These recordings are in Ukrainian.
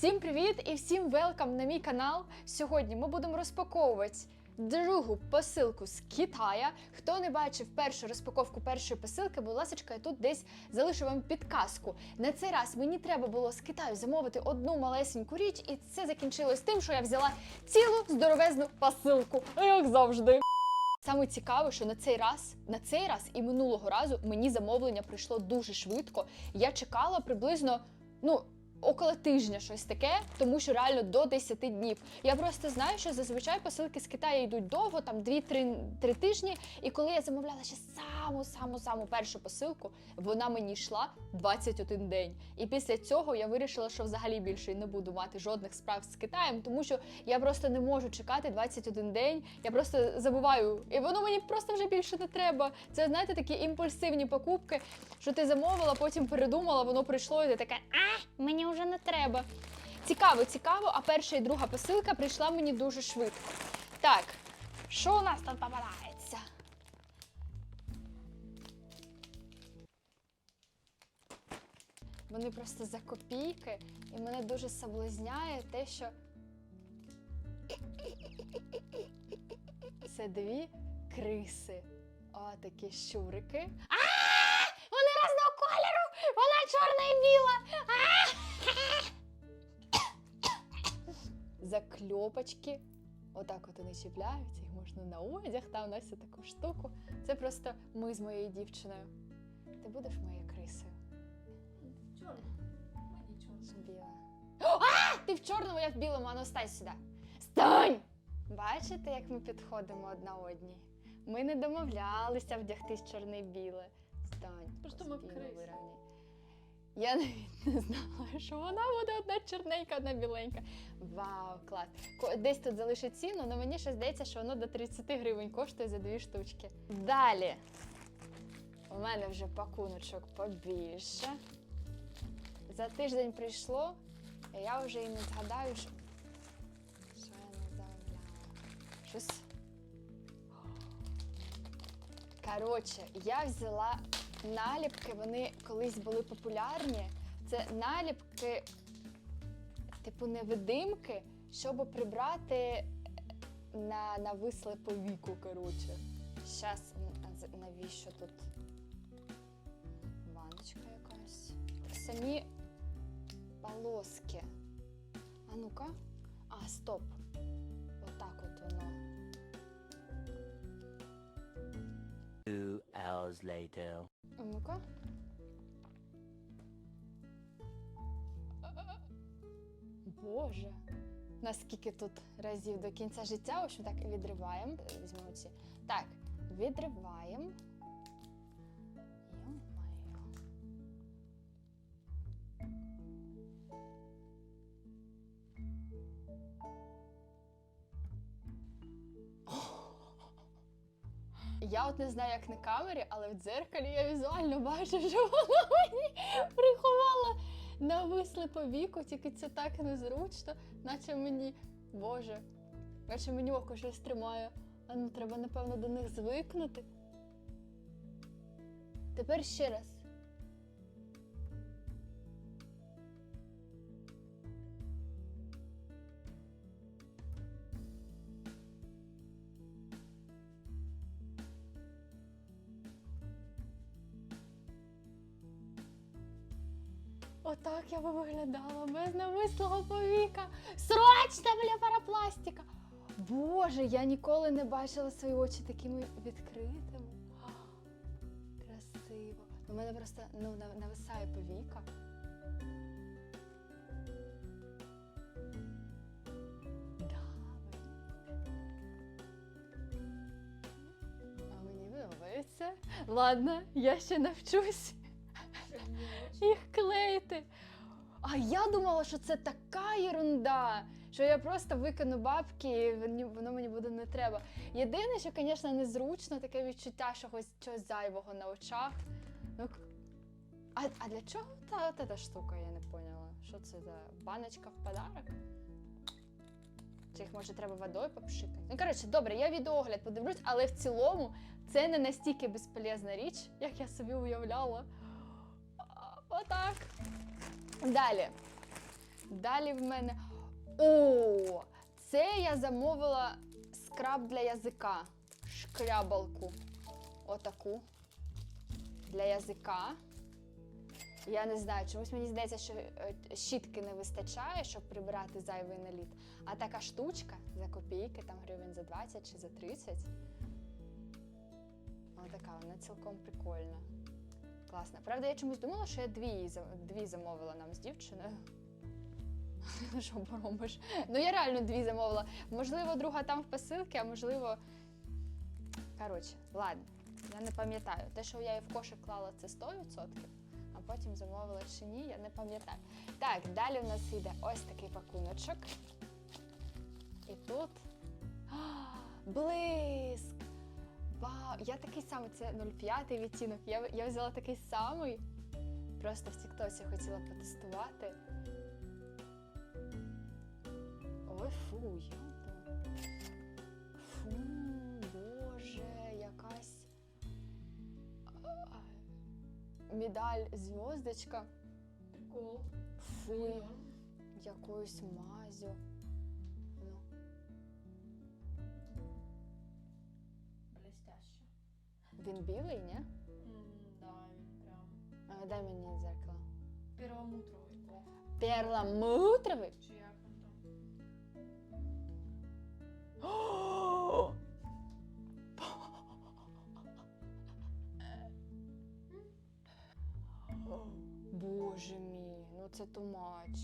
Всім привіт і всім велкам на мій канал. Сьогодні ми будемо розпаковувати другу посилку з Китая. Хто не бачив першу розпаковку першої посилки, будь ласка, я тут десь залишу вам підказку. На цей раз мені треба було з Китаю замовити одну малесеньку річ, і це закінчилось тим, що я взяла цілу здоровезну посилку, як завжди. Саме цікаве, що на цей раз, на цей раз і минулого разу мені замовлення прийшло дуже швидко. Я чекала приблизно, ну. Около тижня щось таке, тому що реально до 10 днів. Я просто знаю, що зазвичай посилки з Китаю йдуть довго, там 2-3 тижні. І коли я замовляла ще саму саму саму першу посилку, вона мені йшла 21 день. І після цього я вирішила, що взагалі більше не буду мати жодних справ з Китаєм, тому що я просто не можу чекати 21 день. Я просто забуваю, і воно мені просто вже більше не треба. Це знаєте, такі імпульсивні покупки, що ти замовила, потім передумала, воно прийшло, і ти така, а мені вже не треба. Цікаво, цікаво. А перша і друга посилка прийшла мені дуже швидко. Так, що у нас тут попадається? Вони просто за копійки, і мене дуже соблазняє те, що це дві криси. О, такі щурики. А! Вони різного кольору! Вона чорна і біла! Закльопочки. Отак от вони чіпляються, їх можна на одяг, там ось таку штуку. Це просто ми з моєю дівчиною. Ти будеш моєю крисою? Чорно. Мені чорно. Біла. А! Ти в чорному, я в білому, ану стань сюди. Стань! Бачите, як ми підходимо одна одній? Ми не домовлялися вдягтись чорне-біле. Стань. Просто ми в крисі. Я навіть не знала, що вона буде одна чорненька, одна біленька. Вау, клас. Десь тут залишить ціну, але мені ще здається, що воно до 30 гривень коштує за дві штучки. Далі. У мене вже пакуночок побільше. За тиждень прийшло, і я вже і не згадаю, що, що я не замовляла. Щось. Коротше, я взяла наліпки, вони колись були популярні. Це наліпки, типу невидимки, щоб прибрати на нависле повіку. Коротше. Щас, навіщо тут ванночка якась? Самі полоски. А ну-ка. А, стоп. Hours later. Ну-ка. Боже. Наскільки тут разів до кінця життя, в общем, так відриваємо. Візьмемо ці. Так, відриваємо. Я от не знаю, як на камері, але в дзеркалі я візуально бачу, що вона мені приховала нависли по віку, тільки це так незручно, наче мені, Боже, наче мені око щось тримає. Ну треба, напевно, до них звикнути. Тепер ще раз. Отак я би виглядала без навислого повіка. Срочно, бля, парапластика. Боже, я ніколи не бачила свої очі такими відкритими. Красиво. У мене просто ну, нависає повіка. А мені подобається. Ладно, я ще навчусь їх. А я думала, що це така ерунда, що я просто викину бабки, і воно мені буде не треба. Єдине, що, звісно, незручно, таке відчуття, що ось чогось зайвого на очах. Ну, а, а для чого та, та, та штука, я не поняла. Що це за баночка в подарок? Чи їх може треба водою попшикати? Ну, коротше, добре, я відеогляд подивлюсь, але в цілому це не настільки безполезна річ, як я собі уявляла. Отак. Далі. Далі в мене. О! Це я замовила скраб для язика. Шкрябалку. Отаку. Для язика. Я не знаю, чомусь мені здається, що е, щітки не вистачає, щоб прибирати зайвий наліт. А така штучка за копійки, там гривень за 20 чи за 30. Вона така, вона цілком прикольна. Класна. Правда, я чомусь думала, що я дві, дві замовила нам з дівчиною. Що поробиш? Ну, я реально дві замовила. Можливо, друга там в посилці, а можливо. Коротше, ладно, я не пам'ятаю. Те, що я її в кошик клала, це 100%, а потім замовила чи ні, я не пам'ятаю. Так, далі в нас йде ось такий пакуночок. І тут. Блиск! Вау! Я такий самий, це 0,5 відтінок. Я, я взяла такий самий. Просто в Тіктосі хотіла потестувати. Ой, фу, я. Фу, боже, якась. Медаль зв'язочка. Прикол. Фу, якоюсь мазю. Він білий, ні? М, Да, він прям А, дай мені дзеркало. перламутровий. О, Перламутровий? Чи як він там? Боже мій, ну це тумач.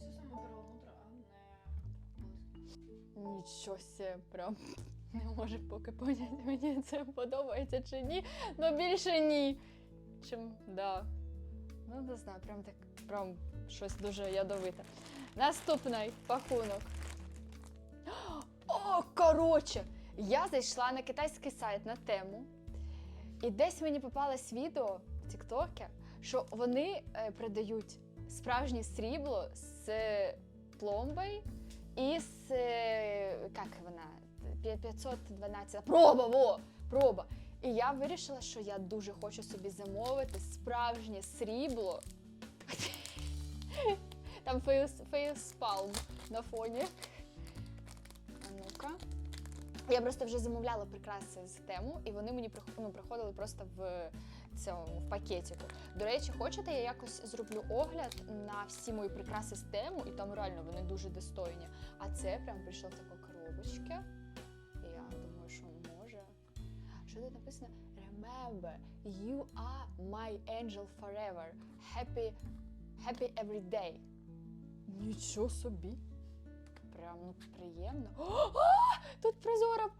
Це саме перламутр, а не. Нічого себе, прям не можу поки поняти, мені це подобається чи ні. Ну більше ні. Чим да. Ну, не знаю, прям так, прям щось дуже ядовите. Наступний пакунок. О, коротше! Я зайшла на китайський сайт на тему, і десь мені попалось відео в Тіктокі, що вони е, продають справжнє срібло з пломбою і з. е, Як вона? П'я- 512. Проба! Во! Проба! І я вирішила, що я дуже хочу собі замовити справжнє срібло. Там фейс, фейспалм на фоні. А ну-ка. Я просто вже замовляла прикраси з тему, і вони мені ну, приходили просто в цьому в пакетику. До речі, хочете, я якось зроблю огляд на всі мої прикраси з тему, і там реально вони дуже достойні. А це прям прийшло в таку Що тут написано? Remember, you are my angel forever. Happy, happy every day. Нічого собі. Прям ну приємно. О, о, Тут прозоро.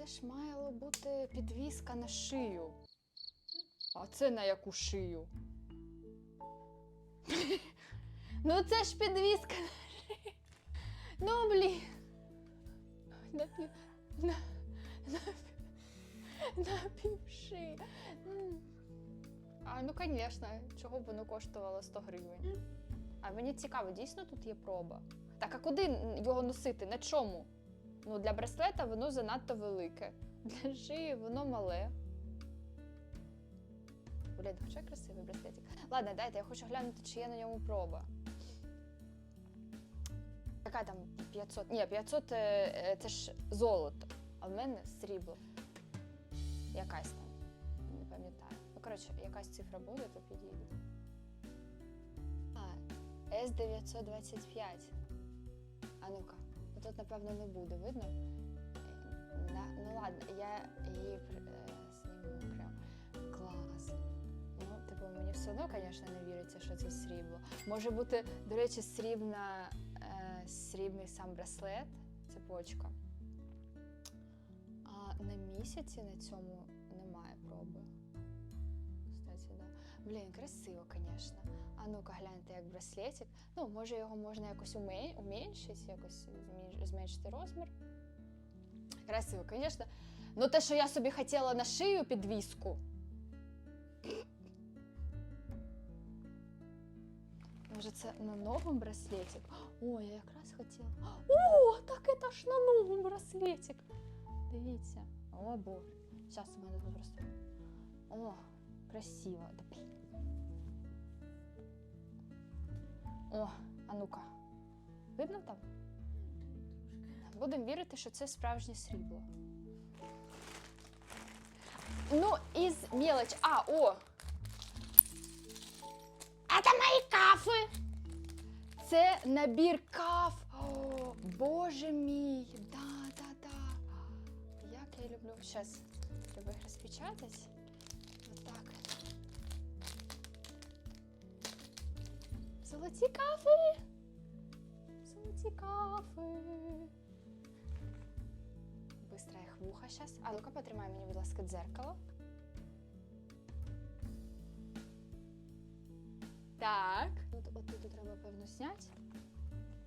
Це ж мало бути підвіска на шию. А це на яку шию? ну це ж підвіска на шию. Ну, блін. На пів... На, на, на півши. А, ну, звісно, чого б воно коштувало 100 гривень. А мені цікаво, дійсно тут є проба. Так, а куди його носити? На чому? Ну, для браслета воно занадто велике. Для шиї воно мале. Блін, хоча красивий браслетик. Ладно, дайте, я хочу глянути, чи є на ньому проба. Яка там 500? Ні, 500 е, е, це ж золото, а в мене срібло. Якась там. Не пам'ятаю. Ну, коротше, якась цифра буде, то підійде. А, С925. А ну-ка, ну тут, напевно, не буде, видно? Е, ну ладно, я її е, зніму окремо. Клас. Ну, типу, мені все одно, звісно, не віриться, що це срібло. Може бути, до речі, срібна, е, срібний сам браслет, цепочка. А на місяці на цьому немає проби. Блін, красиво, звісно. А ну-ка, гляньте, як браслетик. Ну, може, його можна якось уменшити, якось зменшити розмір. Красиво, звісно. Ну, те, що я собі хотіла на шию підвіску. Може, це на новому браслетик? О, я якраз хотіла. О, так це ж на новому браслетик. Дивіться. О, боже. Зараз у мене тут просто. О, красиво. О, а ну-ка. Видно там? Будемо вірити, що це справжнє срібло. Ну, із мелоч. А, о! А це мої кафи! Це набір каф. О, боже мій! Да, да, да. Як я люблю. Зараз треба їх розпечатати. Золоті кафи! Золоті кафи. Быстро їх вуха зараз. А ну-ка, потримай мені, будь ласка, дзеркало. Так. От, от тут треба, певно, зняти.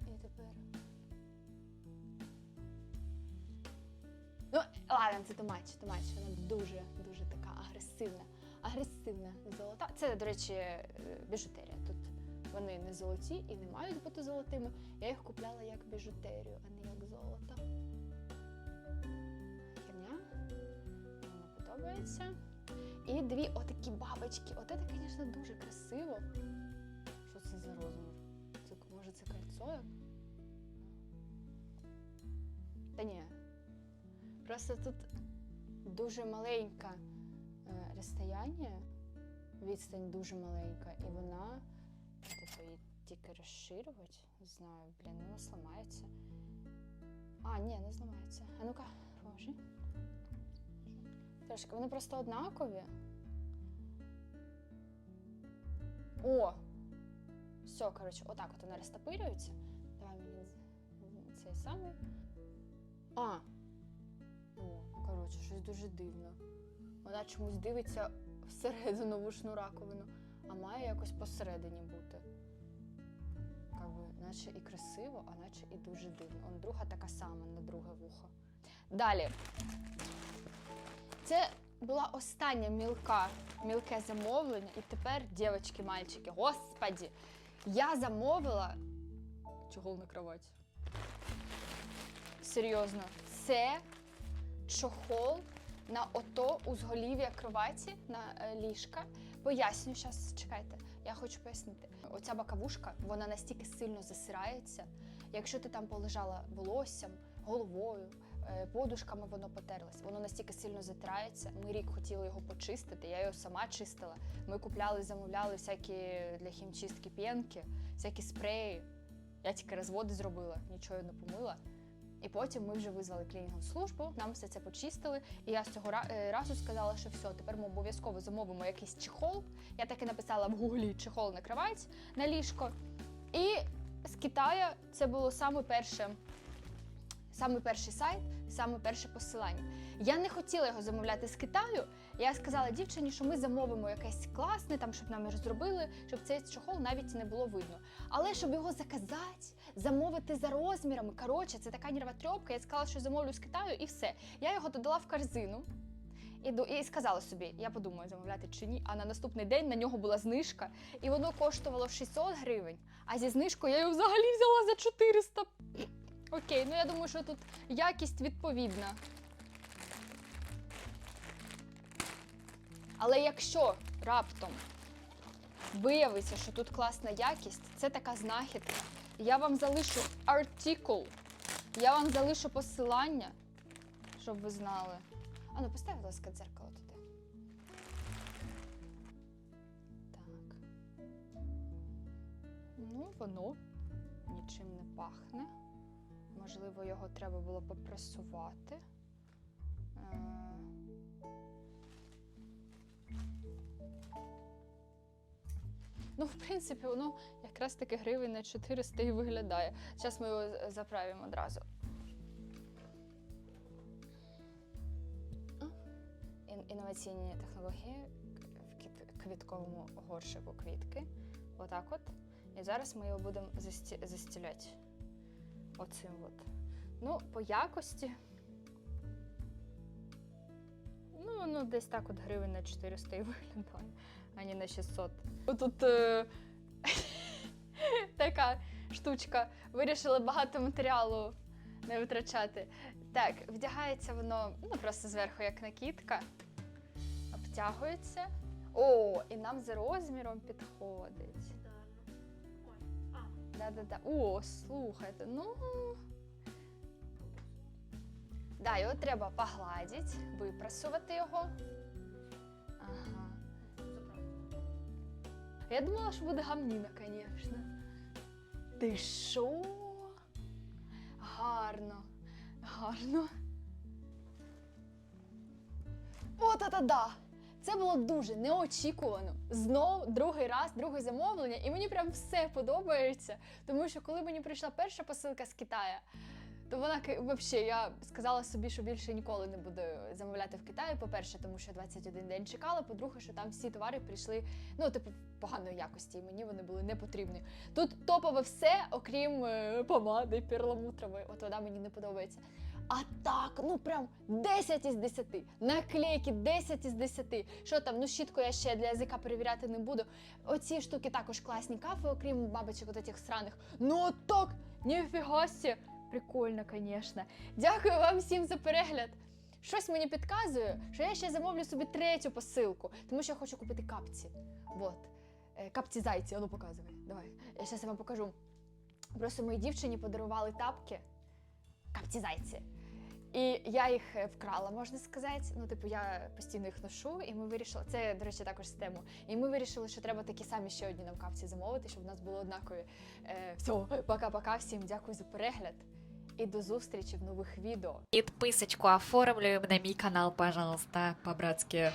І тепер. Ну, ладно, це тумач, тумач. Вона дуже, дуже така агресивна. Агресивна золота. Це, до речі, е, біжутерія. Тут вони не золоті і не мають бути золотими. Я їх купляла як біжутерію, а не як золото. Херня. Мені подобається. І дві отакі бабочки. От звісно, дуже красиво. Що це за розмір? Це, може, це кольцо? Та ні. Просто тут дуже маленьке розстояння, відстань дуже маленька, і вона, її тільки розширювати, не знаю, блін, вона зламається. А, ні, не зламається. А ну-ка, поможи. Трошки, вони просто однакові. О! Все, коротше, отак от вона розтопирюється. Давай мені цей самий. А! О, коротше, щось дуже дивно. Вона чомусь дивиться всередину вушну раковину, а має якось посередині бути. Как би, наче і красиво, а наче і дуже дивно. Он друга така сама на друге вухо. Далі. Це була остання мілка, мілке замовлення, і тепер, дівчатки, мальчики, господі, я замовила чохол на кровать. Серйозно, це чохол на ото узголів'я кроваті на е, ліжка. Поясню зараз, чекайте. Я хочу пояснити. Оця бакавушка, вона настільки сильно засирається. Якщо ти там полежала волоссям, головою, е, подушками воно потерлось, воно настільки сильно затирається. Ми рік хотіли його почистити, я його сама чистила. Ми купляли, замовляли всякі для хімчистки п'янки, всякі спреї. Я тільки розводи зробила, нічого не помила. І потім ми вже визвали клінінгову службу, нам все це почистили. І я з цього е, разу сказала, що все, тепер ми обов'язково замовимо якийсь чехол. Я так і написала в гуглі чехол на кровать на ліжко. І з Китаю це було саме перше. Саме перший сайт, саме перше посилання. Я не хотіла його замовляти з Китаю. Я сказала дівчині, що ми замовимо якесь класне, там щоб нам розробили, щоб цей чохол навіть не було видно. Але щоб його заказати, замовити за розмірами. Коротше, це така нерва трьопка. Я сказала, що замовлю з Китаю, і все. Я його додала в корзину. І, і сказала собі, я подумаю, замовляти чи ні. А на наступний день на нього була знижка, і воно коштувало 600 гривень. А зі знижкою я його взагалі взяла за 400. Окей, ну я думаю, що тут якість відповідна. Але якщо раптом виявиться, що тут класна якість, це така знахідка. Я вам залишу артикул, я вам залишу посилання, щоб ви знали. А ну постав, будь ласка, дзеркало туди. Так. Ну, воно нічим не пахне. Можливо, його треба було попресувати. Е, Ну, в принципі, воно якраз таки гривень на 400 і виглядає. Зараз ми його заправимо одразу. Інноваційні технології в квітковому горшику квітки. Отак от. І зараз ми його будемо засті- застіляти. Оцим от. Ну, по якості. Ну, воно десь так от гривень на 400 і виглядає, а не на 600. Тут е... така штучка. Вирішили багато матеріалу не витрачати. Так, вдягається воно ну, просто зверху, як накидка. Обтягується. О, і нам за розміром підходить. Да-да-да. О, слухайте, ну. Да, його треба погладити, випрасувати його. Ага. Я думала, що буде гамніна, звісно. Ти що? Гарно. Гарно. О, та-та-да! Це було дуже неочікувано. Знов другий раз, друге замовлення, і мені прям все подобається. Тому що коли мені прийшла перша посилка з Китаю, то вона взагалі, я сказала собі, що більше ніколи не буду замовляти в Китаї. По-перше, тому що 21 день чекала. По-друге, що там всі товари прийшли, ну, типу, поганої якості, і мені вони були не потрібні. Тут топове все, окрім е, помади перламутрової. От вона мені не подобається. А так, ну прям 10 із 10. Наклейки 10 із 10. Що там, ну щітку я ще для язика перевіряти не буду. Оці штуки також класні кафе, окрім бабочок от этих сраних. Ну так, ніфіга сі. Прикольно, звісно. Дякую вам всім за перегляд. Щось мені підказує, що я ще замовлю собі третю посилку, тому що я хочу купити капці. Вот. Е, Капці зайці, ану показуй. Давай. Я зараз вам покажу. Просто моїй дівчині подарували тапки. Капці зайці. І я їх е, вкрала, можна сказати. Ну, типу, я постійно їх ношу, і ми вирішили. Це, до речі, також систему. І ми вирішили, що треба такі самі ще одні нам капці замовити, щоб у нас було однакові. Е, все, пока-пока. Всім дякую за перегляд. І до зустрічі в нових відео. Підписочку оформлюємо на мій канал, пожалуйста, по-братськи.